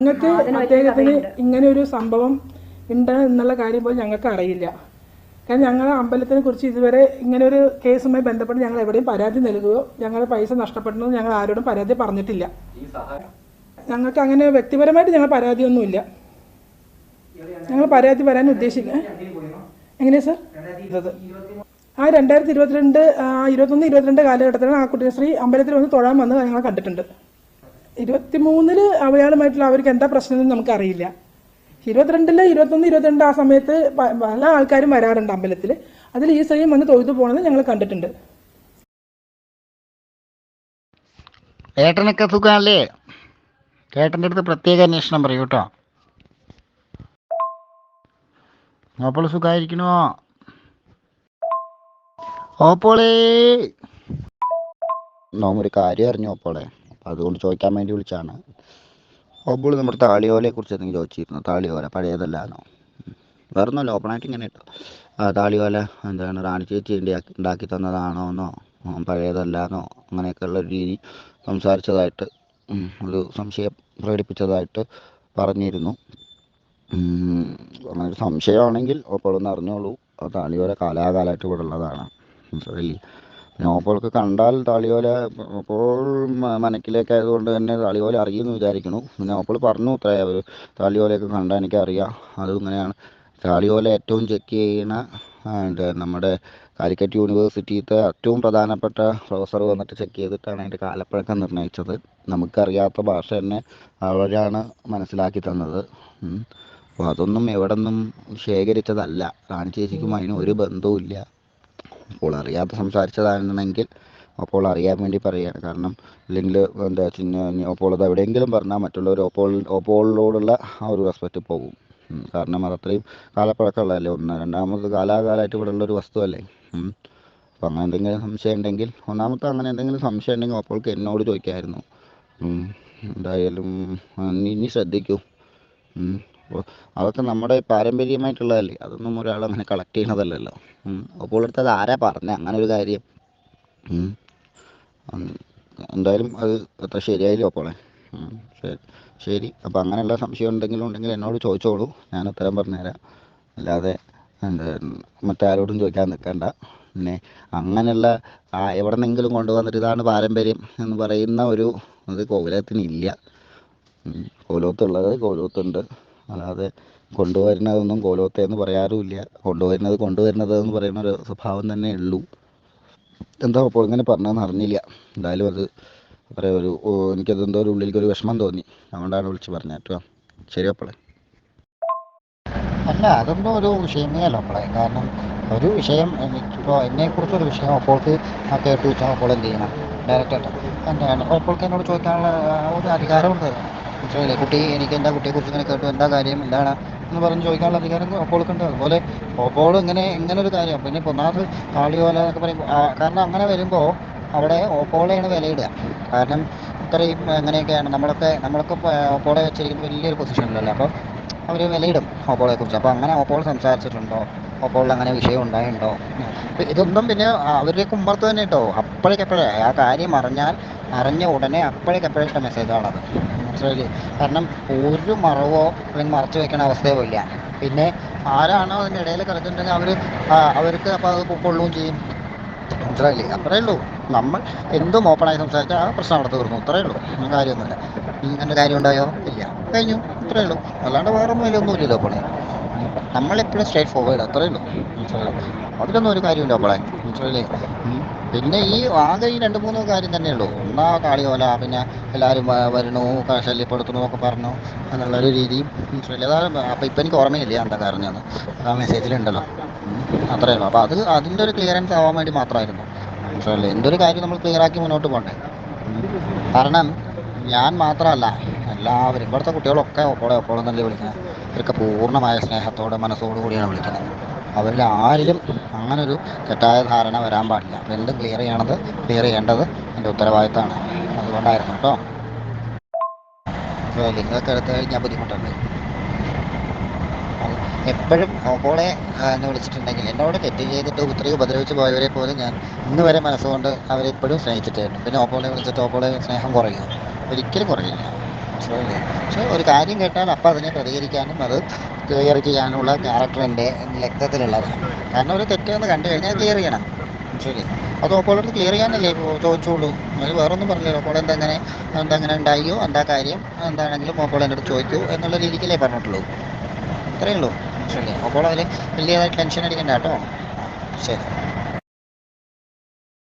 ഞങ്ങൾക്ക് അദ്ദേഹത്തിന് ഇങ്ങനെ ഒരു സംഭവം ഉണ്ട് എന്നുള്ള കാര്യം പോലും ഞങ്ങൾക്ക് അറിയില്ല. കാരണം ഞങ്ങൾ അമ്പലത്തിനെ കുറിച്ച് ഇതുവരെ ഇങ്ങനെ ഒരു കേസുമായി ബന്ധപ്പെട്ട് ഞങ്ങൾ എവിടെയും പരാതി നൽകുകയോ ഞങ്ങളുടെ പൈസ നഷ്ടപ്പെട്ടെന്ന് ഞങ്ങൾ ആരോടും പരാതി പറഞ്ഞിട്ടില്ല. ഞങ്ങൾക്ക് അങ്ങനെ വ്യക്തിപരമായിട്ട് ഞങ്ങൾ പരാതിയൊന്നുമില്ല. ഞങ്ങൾ പരാതി വരാൻ ഉദ്ദേശിക്കുക എങ്ങനെയാ സർ? ആ രണ്ടായിരത്തി ഇരുപത്തിരണ്ട് ആ, ഇരുപത്തൊന്ന് ഇരുപത്തിരണ്ട് കാലഘട്ടത്തിലാണ് ആ കുട്ടിശ്രീ അമ്പലത്തിൽ വന്ന് തൊഴാൻ വന്നത് ഞങ്ങൾ കണ്ടിട്ടുണ്ട്. ഇരുപത്തിമൂന്നിൽ അവയാളുമായിട്ടുള്ള അവർക്ക് എന്താ പ്രശ്നം എന്ന് നമുക്കറിയില്ല. ഇരുപത്തിരണ്ടിൽ ഇരുപത്തൊന്ന് ഇരുപത്തിരണ്ട് ആ സമയത്ത് പല ആൾക്കാരും വരാറുണ്ട് അമ്പലത്തിൽ അതിൽ ഈ സ്ത്രീയും വന്ന് തൊഴുതു പോകണമെന്ന് ഞങ്ങൾ കണ്ടിട്ടുണ്ട്. ഏട്ടനൊക്കെ സുഖമല്ലേ ഏട്ടന്റെ അടുത്ത് പ്രത്യേക അന്വേഷണം പറയൂ കേട്ടോ. അപ്പോൾ സുഖമായിരിക്കണോ ഓപ്പോളേ. നോമൊരു കാര്യം അറിഞ്ഞു ഓപ്പോളെ. അതുകൊണ്ട് ചോദിക്കാൻ വേണ്ടി വിളിച്ചാണ്. ഓപ്പോൾ നമ്മുടെ താളിയോലയെ കുറിച്ച് എന്തെങ്കിലും ചോദിച്ചിരുന്നു? താളിയോല പഴയതല്ലാന്നോ? വേറെ ഒന്നുമല്ല ഓപ്പണായിട്ട് ഇങ്ങനെ ഇട്ടു. ആ താളിയോല എന്താണ് റാണി ചേച്ചി ഉണ്ടാക്കി തന്നതാണോ എന്നോ പഴയതല്ലാന്നോ അങ്ങനെയൊക്കെയുള്ള ഒരു രീതി സംസാരിച്ചതായിട്ട് ഒരു സംശയം പ്രകടിപ്പിച്ചതായിട്ട് പറഞ്ഞിരുന്നു. അങ്ങനെ ഒരു സംശയമാണെങ്കിൽ ഓപ്പോൾ ഒന്ന് അറിഞ്ഞോളൂ. ആ താളിയോല കാലാകാലമായിട്ട് ഇവിടെ ഉള്ളതാണ്. മനസ്സിലായില്ലേ? ഓപ്പോൾക്ക് കണ്ടാൽ താളിയോല അപ്പോൾ മനക്കിലേക്ക് ആയതുകൊണ്ട് തന്നെ താളിയോല അറിയുമെന്ന് വിചാരിക്കണു പിന്നെ ഓപ്പോൾ പറഞ്ഞു അവർ താളിയോലയൊക്കെ കണ്ടാൽ എനിക്കറിയാം. അതും ഇങ്ങനെയാണ്. താളിയോല ഏറ്റവും ചെക്ക് ചെയ്യുന്ന നമ്മുടെ കാലിക്കറ്റ് യൂണിവേഴ്സിറ്റിയിലത്തെ ഏറ്റവും പ്രധാനപ്പെട്ട പ്രൊഫസർ വന്നിട്ട് ചെക്ക് ചെയ്തിട്ടാണ് അതിന്റെ കാലപ്പഴക്കം നിർണയിച്ചത്. നമുക്കറിയാത്ത ഭാഷ തന്നെ അവരാണ് മനസ്സിലാക്കി തന്നത്. അപ്പോൾ അതൊന്നും എവിടെ നിന്നും ശേഖരിച്ചതല്ല. റാണി ചേച്ചിക്കും അതിന് ഒരു ബന്ധവും ഇല്ല അപ്പോൾ അറിയാതെ സംസാരിച്ചതാണെന്നുണ്ടെങ്കിൽ അപ്പോൾ അറിയാൻ വേണ്ടി പറയുകയാണ്. കാരണം അല്ലെങ്കിൽ എന്താ വെച്ചാൽ അപ്പോൾ അത് എവിടെയെങ്കിലും പറഞ്ഞാൽ മറ്റുള്ളവർ ഓപ്പോൾ ഓപ്പോളിനോടുള്ള ആ ഒരു റെസ്പെക്റ്റ് പോകും. കാരണം അത് അത്രയും കാലപ്പഴക്കമുള്ളതല്ലേ ഒന്ന് രണ്ടാമത് കാലാകാലമായിട്ട് ഇവിടെ ഉള്ളൊരു വസ്തുവല്ലേ. അപ്പോൾ അങ്ങനെ എന്തെങ്കിലും സംശയം ഉണ്ടെങ്കിൽ ഒന്നാമത്തെ അങ്ങനെ എന്തെങ്കിലും സംശയം ഉണ്ടെങ്കിൽ അപ്പോൾക്ക് എന്നോട് ചോദിക്കായിരുന്നു. എന്തായാലും നീ ശ്രദ്ധിക്കൂ. അപ്പോൾ അതൊക്കെ നമ്മുടെ പാരമ്പര്യമായിട്ടുള്ളതല്ലേ. അതൊന്നും ഒരാൾ അങ്ങനെ കളക്ട് ചെയ്യണതല്ലല്ലോ അപ്പോൾ അടുത്ത് അത് ആരാ പറഞ്ഞ? അങ്ങനെ ഒരു കാര്യം. എന്തായാലും അത് അത്ര ശരിയായില്ല അപ്പോളെ? ശരി. ശരി. അപ്പോൾ അങ്ങനെയുള്ള സംശയം ഉണ്ടെങ്കിലും ഉണ്ടെങ്കിൽ എന്നോട് ചോദിച്ചോളൂ. ഞാൻ ഉത്തരം പറഞ്ഞുതരാം. അല്ലാതെ എന്താ മറ്റാരോടും ചോദിക്കാൻ നിൽക്കണ്ട. പിന്നെ അങ്ങനെയുള്ള ആ എവിടെ നിന്നെങ്കിലും കൊണ്ടുവന്നിട്ട് ഇതാണ് പാരമ്പര്യം എന്ന് പറയുന്ന ഒരു ഇത് കോവിലത്തിനില്ല ഇല്ല കോലോത്തുള്ളത് കോലോത്തുണ്ട് അല്ലാതെ കൊണ്ടുവരുന്നതൊന്നും കോലോത്തേ എന്ന് പറയാറുമില്ല. കൊണ്ടുവരുന്നത് കൊണ്ടുവരുന്നത് എന്ന് പറയുന്ന ഒരു സ്വഭാവം തന്നെ ഉള്ളൂ. എന്താ അപ്പോൾ ഇങ്ങനെ പറഞ്ഞതെന്ന് അറിഞ്ഞില്ല. എന്തായാലും അത് പറയാ ഒരു എനിക്കതെന്തോ ഒരു ഉള്ളിലേക്ക് ഒരു വിഷമം തോന്നി. അതുകൊണ്ടാണ് വിളിച്ച് പറഞ്ഞത് കേട്ടോ. ശരി അപ്പോളെ. അല്ല അതൊന്നും ഒരു വിഷയമേ അല്ല അപ്പോളെ. കാരണം ഒരു വിഷയം എനിക്കിപ്പോൾ എന്നെക്കുറിച്ചൊരു വിഷയം അപ്പോൾക്ക് ആ കേട്ട് വെച്ചാൽ അപ്പോൾ എന്ത് ചെയ്യണം? ഡയറക്റ്റായിട്ട്. എന്താണ്? അപ്പോൾക്ക് എന്നോട് ചോദിക്കാനുള്ള ഒരു ഒരു അധികാരമുണ്ട്. മനസ്സിലായില്ലേ കുട്ടി എനിക്ക് എന്താ കുട്ടിയെ കുറിച്ച് ഇങ്ങനെ കേട്ടു എന്താ കാര്യം? എന്താണ്? എന്ന് പറഞ്ഞ് ചോദിക്കാനുള്ള അധികാരം അപ്പോൾക്കുണ്ട് അതുപോലെ അപ്പോൾ ഇങ്ങനെ ഇങ്ങനെ ഒരു കാര്യം. പിന്നെ ഇപ്പോൾ ഒന്നാമത് കാളിയോല എന്നൊക്കെ പറയുമ്പോൾ കാരണം അങ്ങനെ വരുമ്പോൾ അവിടെ ഓപ്പോളെയാണ് വിലയിടുക. കാരണം ഇത്രയും അങ്ങനെയൊക്കെയാണ് നമ്മളൊക്കെ നമ്മളൊക്കെ ഓപ്പോളെ വെച്ചിരിക്കുന്ന വലിയൊരു പൊസിഷനിലല്ലേ? അപ്പോൾ അവർ വിലയിടും ഓപ്പോളെ കുറിച്ച്. അപ്പോൾ അങ്ങനെ ഓപ്പോൾ സംസാരിച്ചിട്ടുണ്ടോ? ഓപ്പോളിൽ അങ്ങനെ വിഷയം ഉണ്ടായിട്ടുണ്ടോ? ഇതൊന്നും പിന്നെ അവരുടെ കുമ്പർത്ത് തന്നെ കേട്ടോ. അപ്പോഴേക്കപ്പോഴേ ആ കാര്യം അറിഞ്ഞാൽ അറിഞ്ഞ ഉടനെ അപ്പോഴേക്കപ്പോഴത്തെ മെസ്സേജാണത് മനസ്സിലായില്ലേ? കാരണം ഒരു മറവോ അല്ലെങ്കിൽ മറച്ചു വെക്കണ അവസ്ഥയോ ഇല്ല പിന്നെ ആരാണോ അതിന്റെ ഇടയിൽ കിടക്കുന്നുണ്ടെങ്കിൽ അവർ അവർക്ക് അപ്പോൾ അത് കൊള്ളുകയും ചെയ്യും. മനസ്സിലായില്ലേ? അത്രേ ഉള്ളൂ. നമ്മൾ എന്തും ഓപ്പണായി സംസാരിച്ചാൽ ആ പ്രശ്നം അവിടെ തീർന്നു. അത്രേ ഉള്ളൂ. ഒന്നും കാര്യമൊന്നുമില്ല. ഇങ്ങനെ കാര്യം ഉണ്ടായോ? ഇല്ല. കഴിഞ്ഞു. അത്രേ ഉള്ളൂ. അല്ലാണ്ട് വേറെ ഒന്നും ഇല്ലല്ലോ പണി നമ്മളെപ്പോഴും സ്ട്രേറ്റ് ഫോർവേഡ് അത്രേ ഉള്ളൂ. മനസ്സിലായോ? അതിലൊന്നും ഒരു കാര്യമില്ല അപ്പോളെ മനസ്സിലായില്ലേ. പിന്നെ ഈ ആകെ ഈ രണ്ട് മൂന്ന് കാര്യം തന്നെ ഒന്നാ കാളിയോല പിന്നെ എല്ലാവരും വരണു ശല്യപ്പെടുത്തണു ഒക്കെ പറഞ്ഞു. എന്നുള്ളൊരു രീതിയും അതാണ് അപ്പോൾ ഇപ്പം എനിക്ക് ഓർമ്മയില്ല എന്താ കാരണം ആ മെസ്സേജിലുണ്ടല്ലോ അത്രയേ അത്രേ ഉള്ളൂ. അപ്പോൾ അത് അതിന്റെ ഒരു ക്ലിയറൻസ് ആവാൻ വേണ്ടി മാത്രമായിരുന്നു. മനസ്സിലല്ലേ എന്തൊരു കാര്യം നമ്മൾ ക്ലിയർ ആക്കി മുന്നോട്ട് പോകണ്ടേ കാരണം ഞാൻ മാത്രമല്ല എല്ലാവരും. ഇവിടുത്തെ കുട്ടികളൊക്കെ ഒപ്പോളെ ഒപ്പോളെന്നല്ലേ വിളിക്കുന്നത് ഇവരൊക്കെ പൂർണമായ സ്നേഹത്തോടെ മനസ്സോടു കൂടിയാണ് വിളിക്കുന്നത്. അവരിൽ ആരിലും അങ്ങനൊരു തെറ്റായ ധാരണ വരാൻ പാടില്ല. അപ്പോൾ എന്ത് ക്ലിയർ ചെയ്യണത് ക്ലിയർ ചെയ്യേണ്ടത് എന്റെ ഉത്തരവാദിത്തമാണ്. അതുകൊണ്ടായിരുന്നു കേട്ടോ. അപ്പോൾ ലിങ്കൊക്കെ എടുത്ത് കഴിഞ്ഞാൽ ബുദ്ധിമുട്ടുണ്ട് എപ്പോഴും ഓപ്പോളെ എന്നെ വിളിച്ചിട്ടുണ്ടെങ്കിൽ എന്നോട് തെറ്റ് ചെയ്തിട്ട് ഇത്രയും ഉപദ്രവിച്ച് പോയവരെ പോലും ഞാൻ ഇന്ന് വരെ മനസ്സുകൊണ്ട് അവരെ ഇപ്പോഴും സ്നേഹിച്ചിട്ടുണ്ട് പിന്നെ ഓപ്പോളെ വിളിച്ചിട്ട് ഓപ്പോളെ സ്നേഹം കുറയും. ഒരിക്കലും കുറയില്ല. പക്ഷേ ഒരു കാര്യം കേട്ടാൽ അപ്പം അതിനെ പ്രതികരിക്കാനും അത് ക്ലിയർ ചെയ്യാനുള്ള ക്യാരക്ടർ എന്റെ രക്തത്തിലുള്ളതാണ് കാരണം ഒരു തെറ്റെന്ന് കണ്ടു കഴിഞ്ഞാൽ ക്ലിയർ ചെയ്യണം. ശരി. അത് ഓപ്പോളോട് ക്ലിയർ ചെയ്യാനല്ലേ ചോദിച്ചോളൂ. അതിൽ വേറൊന്നും പറഞ്ഞില്ല ഓപ്പോൾ എന്താ അങ്ങനെ എന്താ ഉണ്ടായോ? എന്താ കാര്യം? എന്താണെങ്കിലും ഓപ്പോൾ അടുത്ത് ചോദിക്കൂ എന്നുള്ള രീതിക്കല്ലേ പറഞ്ഞിട്ടുള്ളൂ. അത്രയേ ഉള്ളൂ. ശരി. അപ്പോൾ അതിൽ വലിയതായി ടെൻഷൻ അടിക്കണ്ട കേട്ടോ. ശരി.